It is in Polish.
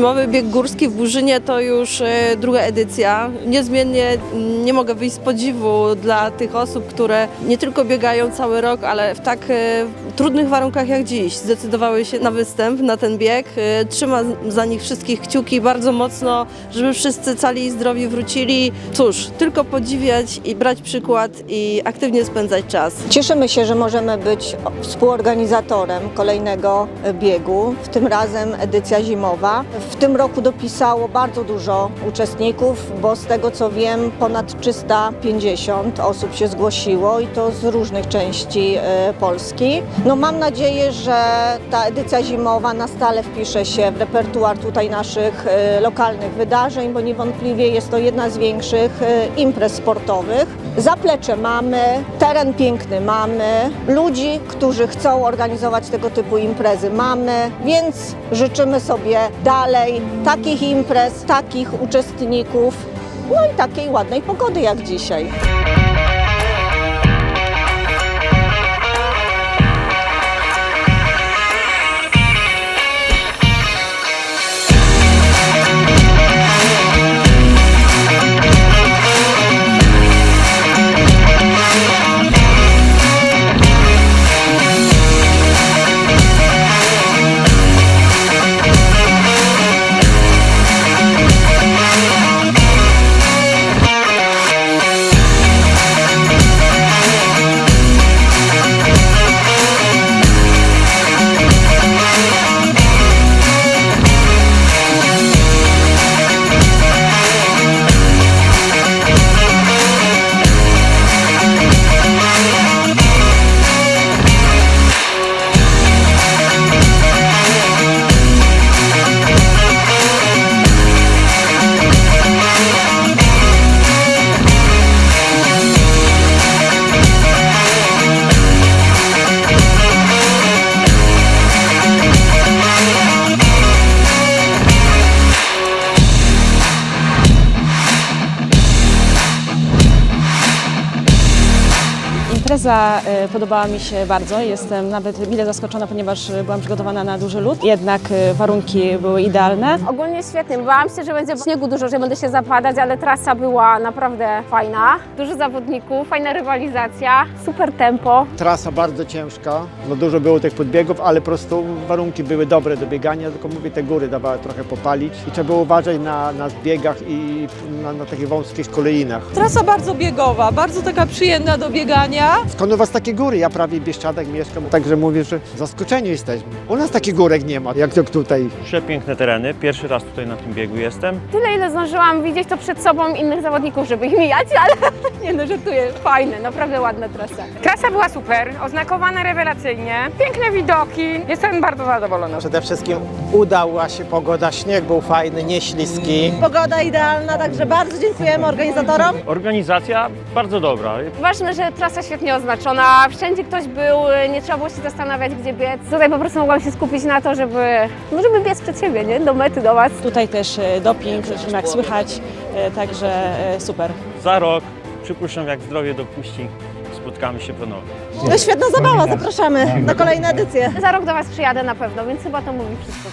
Zimowy bieg górski w Burzynie to już e, druga edycja. Niezmiennie nie mogę wyjść z podziwu dla tych osób, które nie tylko biegają cały rok, ale w tak e, trudnych warunkach jak dziś zdecydowały się na występ, na ten bieg. E, Trzymam za nich wszystkich kciuki bardzo mocno, żeby wszyscy cali i zdrowi wrócili. Cóż, tylko podziwiać i brać przykład i aktywnie spędzać czas. Cieszymy się, że możemy być współorganizatorem kolejnego biegu, w tym razem edycja zimowa. W tym roku dopisało bardzo dużo uczestników, bo z tego co wiem ponad 350 osób się zgłosiło i to z różnych części e, Polski. No mam nadzieję, że ta edycja zimowa na stale wpisze się w repertuar tutaj naszych e, lokalnych wydarzeń, bo niewątpliwie jest to jedna z większych e, imprez sportowych. Zaplecze mamy, teren piękny mamy, ludzi, którzy chcą organizować tego typu imprezy mamy, więc życzymy sobie dalej takich imprez, takich uczestników, no i takiej ładnej pogody jak dzisiaj. Impreza e, podobała mi się bardzo. Jestem nawet mile zaskoczona, ponieważ e, byłam przygotowana na duży lód. Jednak e, warunki były idealne. Ogólnie świetnie. Bałam się, że będzie śniegu dużo, że będę się zapadać, ale trasa była naprawdę fajna. Dużo zawodników, fajna rywalizacja, super tempo. Trasa bardzo ciężka, no dużo było tych podbiegów, ale po prostu warunki były dobre do biegania, tylko mówię, te góry dawały trochę popalić i trzeba było uważać na, na zbiegach i na, na takich wąskich kolejnach. Trasa bardzo biegowa, bardzo taka przyjemna do biegania. Skąd u Was takie góry? Ja prawie w Bieszczadach mieszkam, także mówię, że zaskoczeni jesteśmy. U nas takich górek nie ma, jak to tutaj. Przepiękne tereny. Pierwszy raz tutaj na tym biegu jestem. Tyle, ile zdążyłam widzieć to przed sobą innych zawodników, żeby ich mijać, ale nie no, żartuję. Fajne, naprawdę ładna trasa. Trasa była super, oznakowana rewelacyjnie, piękne widoki. Jestem bardzo zadowolona. Przede wszystkim udała się pogoda, śnieg był fajny, nieśliski. Pogoda idealna, także bardzo dziękujemy organizatorom. Organizacja bardzo dobra. Ważne, że trasa świetnie oznaczona, wszędzie ktoś był, nie trzeba było się zastanawiać, gdzie biec. Tutaj po prostu mogłam się skupić na to, żeby, no żeby biec przed siebie, nie? Do mety, do Was. Tutaj też e, doping, jak słychać, e, także e, super. Za rok, przypuszczam jak zdrowie dopuści, spotkamy się ponownie. No świetna zabawa, zapraszamy na kolejne edycje. Za rok do Was przyjadę na pewno, więc chyba to mówi wszystko.